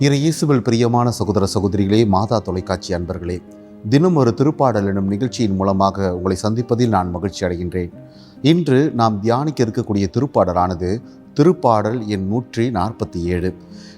இரு இயேசுவில் பிரியமான சகோதர சகோதரிகளே மாதா தொலைக்காட்சி அன்பர்களே தினம் ஒரு திருப்பாடல் எனும் நிகழ்ச்சியின் மூலமாக உங்களை சந்திப்பதில் நான் மகிழ்ச்சி அடைகின்றேன். இன்று நாம் தியானிக்க இருக்கக்கூடிய திருப்பாடலானது திருப்பாடல் எண் நூற்றி நாற்பத்தி ஏழு.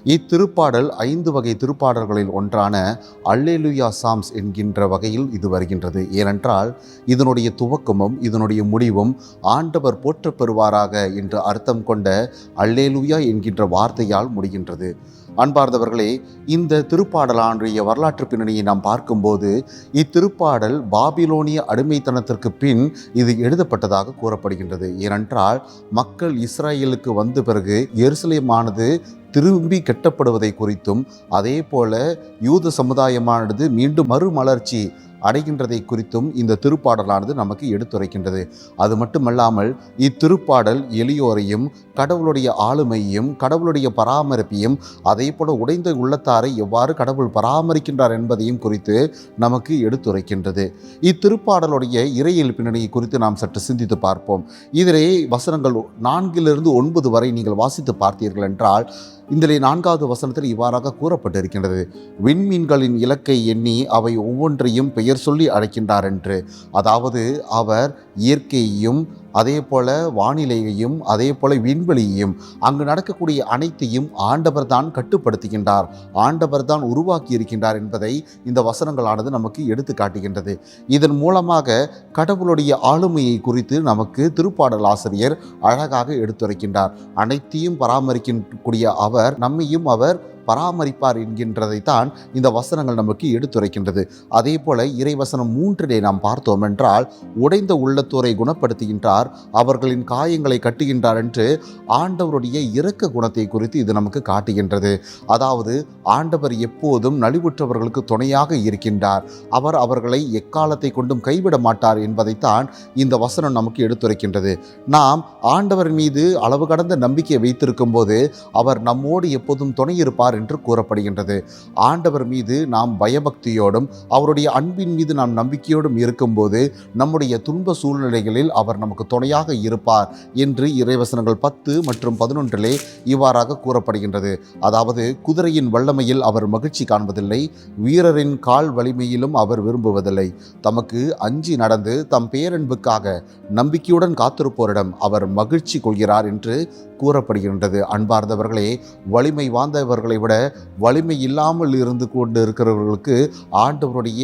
இத்திருப்பாடல் ஐந்து வகை திருப்பாடல்களில் ஒன்றான அல்லேலுயா சாம்ஸ் என்கின்ற வகையில் இது வருகின்றது. ஏனென்றால் இதனுடைய துவக்கமும் இதனுடைய முடிவும் ஆண்டவர் போற்றப் பெறுவாராக என்று அர்த்தம் கொண்ட அல்லேலுயா என்கின்ற வார்த்தையால் முடிகின்றது. அன்பார்ந்தவர்களே இந்த திருப்பாடலானுடைய வரலாற்று பின்னணியை நாம் பார்க்கும்போது இத்திருப்பாடல் பாபிலோனிய அடிமைத்தனத்திற்கு பின் இது எழுதப்பட்டதாக கூறப்படுகின்றது. ஏனென்றால் மக்கள் இஸ்ரேலுக்கு வந்த பிறகு எருசலேமானது திரும்பி கட்டப்படுவதை குறித்தும் அதே போல யூத சமுதாயமானது மீண்டும் மறுமலர்ச்சி அடைகின்றதை குறித்தும் இந்த திருப்பாடலானது நமக்கு எடுத்துரைக்கின்றது. அது மட்டுமல்லாமல் இத்திருப்பாடல் எளியோரையும் கடவுளுடைய ஆளுமையையும் கடவுளுடைய பராமரிப்பையும் அதே போல உடைந்த உள்ளத்தாரை எவ்வாறு கடவுள் பராமரிக்கின்றார் என்பதையும் குறித்து நமக்கு எடுத்துரைக்கின்றது. இத்திருப்பாடலுடைய இறையியல் பின்னணியை குறித்து நாம் சற்று சிந்தித்து பார்ப்போம். இதிலே வசனங்கள் நான்கிலிருந்து ஒன்பது வரை நீங்கள் வாசித்து பார்த்தீர்கள் என்றால் இதிலே நான்காவது வசனத்தில் இவ்வாறாக கூறப்பட்டிருக்கின்றது. விண்மீன்களின் இலக்கை எண்ணி அவை ஒவ்வொன்றையும் பெயர் சொல்லி அழைக்கின்றார் என்று அதாவது அவர் இயற்கையையும் அதே போல வானிலையையும் அதே போல விண்வெளியையும் அங்கு நடக்கக்கூடிய அனைத்தையும் ஆண்டவர் தான் கட்டுப்படுத்துகின்றார். ஆண்டவர் தான் உருவாக்கி இருக்கின்றார் என்பதை இந்த வசனங்களானது நமக்கு எடுத்து காட்டுகின்றது. இதன் மூலமாக கடவுளுடைய ஆளுமையை குறித்து நமக்கு திருப்பாடல் ஆசிரியர் அழகாக எடுத்துரைக்கின்றார். அனைத்தையும் பராமரிக்கக்கூடிய அவர் நம்மையும் அவர் பராமரிப்பார் என்கின்றதைத்தான் இந்த வசனங்கள் நமக்கு எடுத்துரைக்கின்றது. அதே போல இறைவசனம் மூன்றிலே நாம் பார்த்தோம் என்றால் உடைந்த உள்ளத்தோரை குணப்படுத்துகின்றார் அவர்களின் காயங்களை கட்டுகின்றார் என்று ஆண்டவருடைய இரக்க குணத்தை குறித்து இது நமக்கு காட்டுகின்றது. அதாவது ஆண்டவர் எப்போதும் நலிவுற்றவர்களுக்கு துணையாக இருக்கின்றார். அவர் அவர்களை எக்காலத்தை கொண்டும் கைவிட மாட்டார் என்பதைத்தான் இந்த வசனம் நமக்கு எடுத்துரைக்கின்றது. நாம் ஆண்டவர் மீது அளவு கடந்த நம்பிக்கை வைத்திருக்கும் போது அவர் நம்மோடு எப்போதும் துணை இருப்பார் என்று கூறப்படுகின்றது. ஆண்டவர் மீது நாம் பயபக்தியோடும் அவருடைய அன்பின் மீது நாம் நம்பிக்கையோடும் இருக்கும்போது நம்முடைய துன்ப சூழ்நிலைகளில் அவர் நமக்கு துணையாக இருப்பார் என்று இறைவசனங்கள் பத்து மற்றும் பதினொன்றிலே இவ்வாறாக கூறப்படுகின்றது. அதாவது குதிரையின் வல்லமையில் அவர் மகிழ்ச்சி காண்பதில்லை வீரரின் கால் வலிமையிலும் அவர் விரும்புவதில்லை. தமக்கு அஞ்சி நடந்து தம் பேரன்புக்காக நம்பிக்கையுடன் காத்திருப்போரிடம் அவர் மகிழ்ச்சி கொள்கிறார் என்று கூறப்படுகின்றது. அன்பார்ந்தவர்களே வலிமை வாய்ந்தவர்களை விட வலிமை இல்லாமல் இருந்து கொண்டு இருக்கிறவர்களுக்கு ஆண்டவருடைய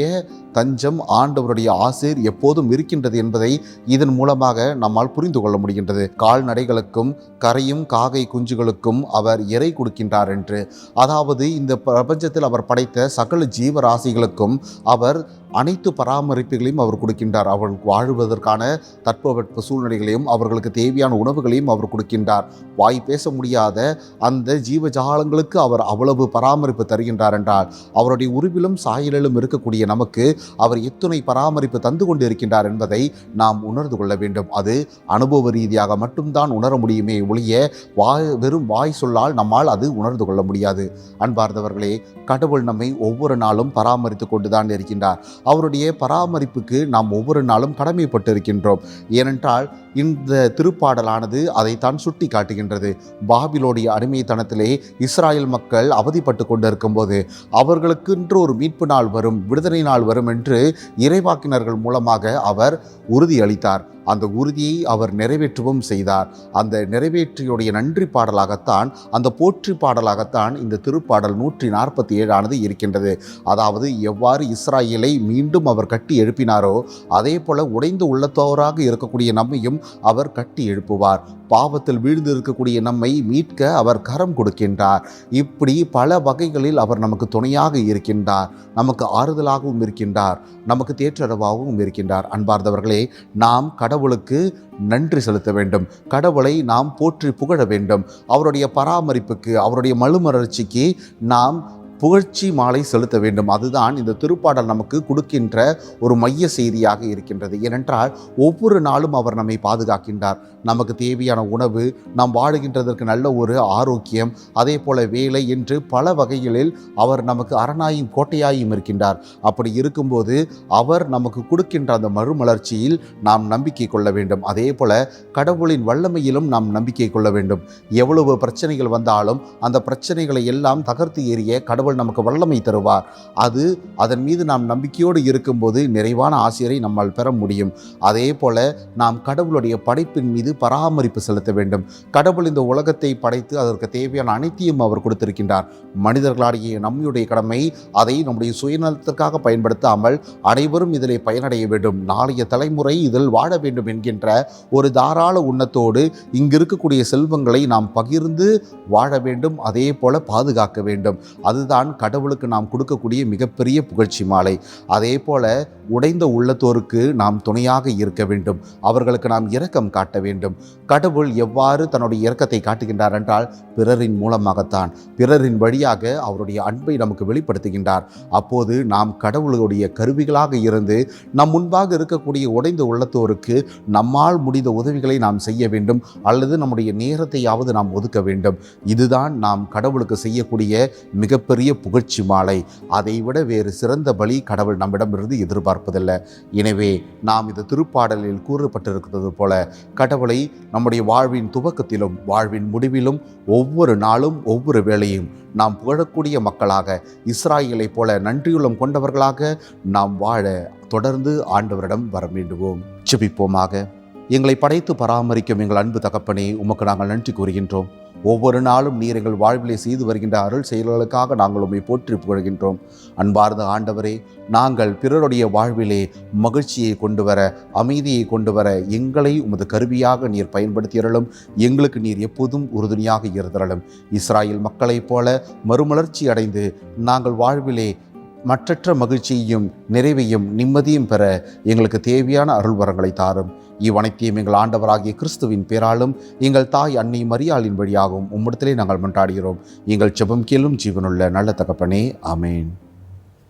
தஞ்சம் ஆண்டவருடைய ஆசீர் எப்போதும் இருக்கின்றது என்பதை இதன் மூலமாக நம்மால் புரிந்து கொள்ள முடிகின்றது. கால்நடைகளுக்கும் கரையும் காகை குஞ்சுகளுக்கும் அவர் இறை கொடுக்கின்றார் என்று. அதாவது இந்த பிரபஞ்சத்தில் அவர் படைத்த சகல ஜீவராசிகளுக்கும் அவர் அனைத்து பராமரிப்புகளையும் அவர் கொடுக்கின்றார். அவர்கள் வாழ்வதற்கான தட்பவெட்ப சூழ்நிலைகளையும் அவர்களுக்கு தேவையான உணவுகளையும் அவர் கொடுக்கின்றார். வாய் பேச முடியாத அந்த ஜீவஜாலங்களுக்கு அவர் அவ்வளவு பராமரிப்பு தருகின்றார் என்றால் அவருடைய உருவிலும் சாயலிலும் இருக்கக்கூடிய நமக்கு அவர் எத்துணை பராமரிப்பு தந்து கொண்டு இருக்கின்றார் என்பதை நாம் உணர்ந்து கொள்ள வேண்டும். அது அனுபவ ரீதியாக மட்டும்தான் உணர முடியுமே ஒழிய வாய் வெறும் வாய் சொல்லால் நம்மால் அது உணர்ந்து கொள்ள முடியாது. அன்பார்ந்தவர்களே கடவுள் நம்மை ஒவ்வொரு நாளும் பராமரித்து கொண்டுதான் இருக்கின்றார். அவருடைய பராமரிப்புக்கு நாம் ஒவ்வொரு நாளும் கடமைப்பட்டு இருக்கின்றோம் ஏனென்றால் இந்த திருப்பாடலானது அதைத்தான் சுட்டி காட்டுகின்றது. பாபிலோடைய அடிமைத்தனத்திலே இஸ்ராயல் மக்கள் அவதிப்பட்டு கொண்டிருக்கும்போது அவர்களுக்கென்று ஒரு மீட்பு நாள் வரும் விடுதலை நாள் வரும் என்று இறைவாக்கினர்கள் மூலமாக அவர் உறுதியளித்தார். அந்த உறுதியை அவர் நிறைவேற்றவும் செய்தார். அந்த நிறைவேற்றியுடைய நன்றி பாடலாகத்தான் அந்த போற்றி பாடலாகத்தான் இந்த திருப்பாடல் நூற்றி நாற்பத்தி ஏழானது இருக்கின்றது. அதாவது எவ்வாறு இஸ்ராயலை மீண்டும் அவர் கட்டி எழுப்பினாரோ அதே போல உடைந்து உள்ளத்தோராக இருக்கக்கூடிய நம்மையும் அவர் கட்டி எழுப்புவார். பாவத்தில் வீழ்ந்து இருக்கக்கூடிய நம்மை மீட்க அவர் கரம் கொடுக்கின்றார். இப்படி பல வகைகளில் அவர் நமக்கு துணையாக இருக்கின்றார். நமக்கு ஆறுதலாகவும் இருக்கின்றார். நமக்கு தேற்றரவாகவும் இருக்கின்றார். அன்பார்ந்தவர்களே நாம் கடவுளுக்கு நன்றி செலுத்த வேண்டும். கடவுளை நாம் போற்றி புகழ வேண்டும். அவருடைய பராமரிப்புக்கு அவருடைய மறுமலர்ச்சிக்கு நாம் புகழ்ச்சி மாலை செலுத்த வேண்டும். அதுதான் இந்த திருப்பாடல் நமக்கு கொடுக்கின்ற ஒரு மைய செய்தியாக இருக்கின்றது. ஏனென்றால் ஒவ்வொரு நாளும் அவர் நம்மை பாதுகாக்கின்றார். நமக்கு தேவையான உணவு நாம் வாழுகின்றதற்கு நல்ல ஒரு ஆரோக்கியம் அதே போல வேலை என்று பல வகைகளில் அவர் நமக்கு அரணாயும் கோட்டையாயும் இருக்கின்றார். அப்படி இருக்கும்போது அவர் நமக்கு கொடுக்கின்ற அந்த மறுமலர்ச்சியில் நாம் நம்பிக்கை கொள்ள வேண்டும். அதே போல கடவுளின் வல்லமையிலும் நாம் நம்பிக்கை கொள்ள வேண்டும். எவ்வளவு பிரச்சனைகள் வந்தாலும் அந்த பிரச்சனைகளை எல்லாம் தகர்த்து எறிய கடவுள் நமக்கு வல்லமை தருவார். அது அதன் மீது நாம் நம்பிக்கையோடு இருக்கும்போது நிறைவான ஆசிரியரை நம்மால் பெற முடியும். அதே போல நாம் கடவுளுடைய படைப்பின் மீது பராமரிப்பு செலுத்த வேண்டும். கடவுள் இந்த உலகத்தை படைத்து அதற்கு தேவையான அனைத்தையும் அவர் கொடுத்திருக்கின்றார். மனிதர்களாகிய நம்முடைய கடமை அதை நம்முடைய சுயநலத்திற்காக பயன்படுத்தாமல் அனைவரும் இதிலே பயனடைய வேண்டும். நாளைய தலைமுறை இதில் வாழ வேண்டும் என்கின்ற ஒரு தாராள உண்ணத்தோடு இங்கு இருக்கக்கூடிய செல்வங்களை நாம் பகிர்ந்து வாழ வேண்டும். அதே போல பாதுகாக்க வேண்டும். அதுதான் கடவுளுக்கு நாம் கொடுக்கக்கூடிய மிகப்பெரிய புகழ்ச்சி மாலை. அதே போல உடைந்த உள்ளத்தோருக்கு நாம் துணையாக இருக்க வேண்டும். அவர்களுக்கு நாம் இரக்கம் காட்ட வேண்டும். கடவுள் எவ்வாறு தன்னுடைய இரக்கத்தை காட்டுகின்றார் என்றால் பிறரின் மூலமாகத்தான். பிறரின் வழியாக அவருடைய அன்பை நமக்கு வெளிப்படுத்துகின்றார். அப்போது நாம் கடவுளுடைய கருவிகளாக இருந்து நம் முன்பாக இருக்கக்கூடிய உடைந்த உள்ளத்தோருக்கு நம்மால் முடிந்த உதவிகளை நாம் செய்ய வேண்டும். அல்லது நம்முடைய நேரத்தையாவது நாம் ஒதுக்க வேண்டும். இதுதான் நாம் கடவுளுக்கு செய்யக்கூடிய மிகப்பெரிய புகழ்ச்சி மாலை. அதைவிட வேறு சிறந்த பலி கடவுள் நம்மிடமிருந்து எதிர்பார்ப்பதில்லை. எனவே நாம் இந்த திருப்பாடலில் கூறப்பட்டிருக்கிறது போல கடவுளை நம்முடைய வாழ்வின் துவக்கத்திலும் வாழ்வின் முடிவிலும் ஒவ்வொரு நாளும் ஒவ்வொரு வேளையும் நாம் புகழக்கூடிய மக்களாக இஸ்ராயலைப் போல நன்றியுள்ளம் கொண்டவர்களாக நாம் வாழ தொடர்ந்து ஆண்டவரிடம் வர வேண்டுவோம். ஜெபிப்போமாக. எங்களை படைத்து பராமரிக்கும் எங்கள் அன்பு தகப்பனே உமக்கு நாங்கள் நன்றி கூறுகின்றோம். ஒவ்வொரு நாளும் நீர் எங்கள் வாழ்விலே செய்து வருகின்ற அருள் செயல்களுக்காக நாங்கள் உம்மை போற்றி புகழ்கின்றோம். அன்பார்ந்த ஆண்டவரே நாங்கள் பிறருடைய வாழ்விலே மகிழ்ச்சியை கொண்டு வர அமைதியை கொண்டு வர எங்களை உமது கருவியாக நீர் பயன்படுத்தியறலும் எங்களுக்கு நீர் எப்போதும் உறுதுணையாக இருந்தரலும் இஸ்ராயல் மக்களைப் போல மறுமலர்ச்சி அடைந்து நாங்கள் வாழ்விலே மற்றற்ற மகிழ்ச்சியையும் நிறைவையும் நிம்மதியும் பெற எங்களுக்கு தேவையான அருள் வரங்களை தாரும். இவ்வனைத்தையும் எங்கள் ஆண்டவராகிய கிறிஸ்துவின் பேராலும் எங்கள் தாய் அன்னை மரியாளின் வழியாகவும் உம்மிடத்திலே நாங்கள் மன்றாடுகிறோம். எங்கள் செபம் கீழும் ஜீவனுள்ள நல்ல தகப்பனே அமேன்